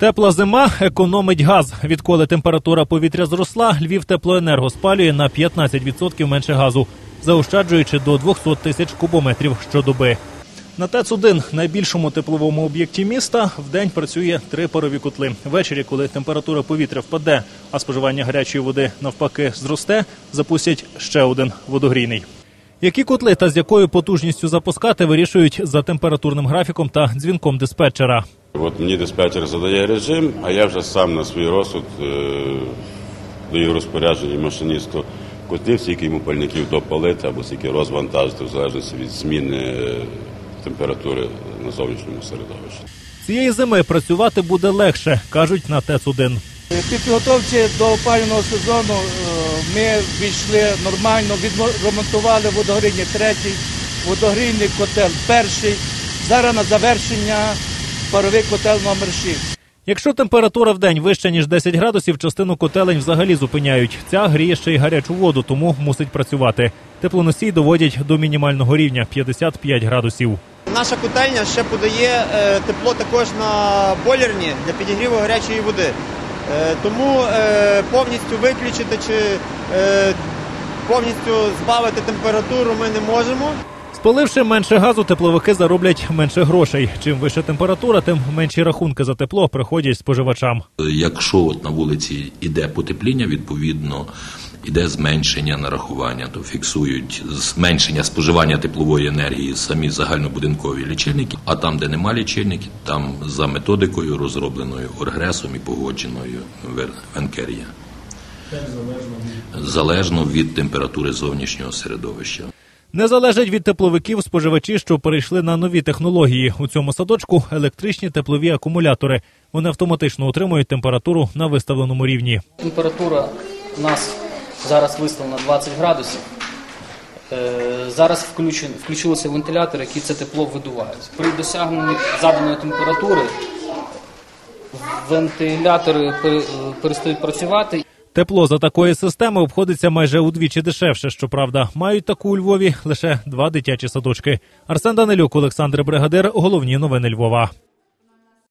Тепла зима економить газ. Відколи температура повітря зросла, Львів теплоенерго спалює на 15% менше газу, заощаджуючи до 200 тисяч кубометрів щодоби. На ТЕЦ-1, найбільшому тепловому об'єкті міста, вдень працює три парові котли. Ввечері, коли температура повітря впаде, а споживання гарячої води навпаки зросте, запустять ще один водогрійний. Які котли та з якою потужністю запускати, вирішують за температурним графіком та дзвінком диспетчера. От мені диспетчер задає режим, а я вже сам на свій розсуд е, даю розпорядження машиністу котлів, скільки йому пальників допалити або скільки розвантажити, в залежності від зміни е, температури на зовнішньому середовищі. Цієї зими працювати буде легше, кажуть на ТЕЦ-1. В підготовці до опалювального сезону е, ми війшли нормально, відремонтували водогрійний третій, водогрійний котел перший. Зараз на завершення паровий котел номер 6. Якщо температура в день вища ніж 10 градусів, частину котелень взагалі зупиняють. Ця гріє ще й гарячу воду, тому мусить працювати. Теплоносій доводять до мінімального рівня 55 градусів. Наша котельня ще подає е, тепло також на бойлерні для підігріву гарячої води. Е, тому е, повністю виключити чи повністю збавити температуру ми не можемо. Спаливши менше газу, тепловики зароблять менше грошей. Чим вища температура, тим менші рахунки за тепло приходять споживачам. Якщо от на вулиці іде потепління, відповідно іде зменшення нарахування, то фіксують зменшення споживання теплової енергії самі загальнобудинкові лічильники. А там, де нема лічильників, там за методикою, розробленою Оргресом і погодженою в НКРЄ. Залежно від температури зовнішнього середовища. Не залежать від тепловиків споживачі, що перейшли на нові технології. У цьому садочку електричні теплові акумулятори. Вони автоматично утримують температуру на виставленому рівні. Температура у нас зараз виставлена 20 градусів. Е, Зараз включилися вентилятори, які це тепло видувають. При досягненні заданої температури вентилятори пере- перестають працювати. Тепло за такої системи обходиться майже удвічі дешевше. Щоправда, мають таку у Львові лише два дитячі садочки. Арсен Данилюк, Олександр Бригадир. Головні новини Львова.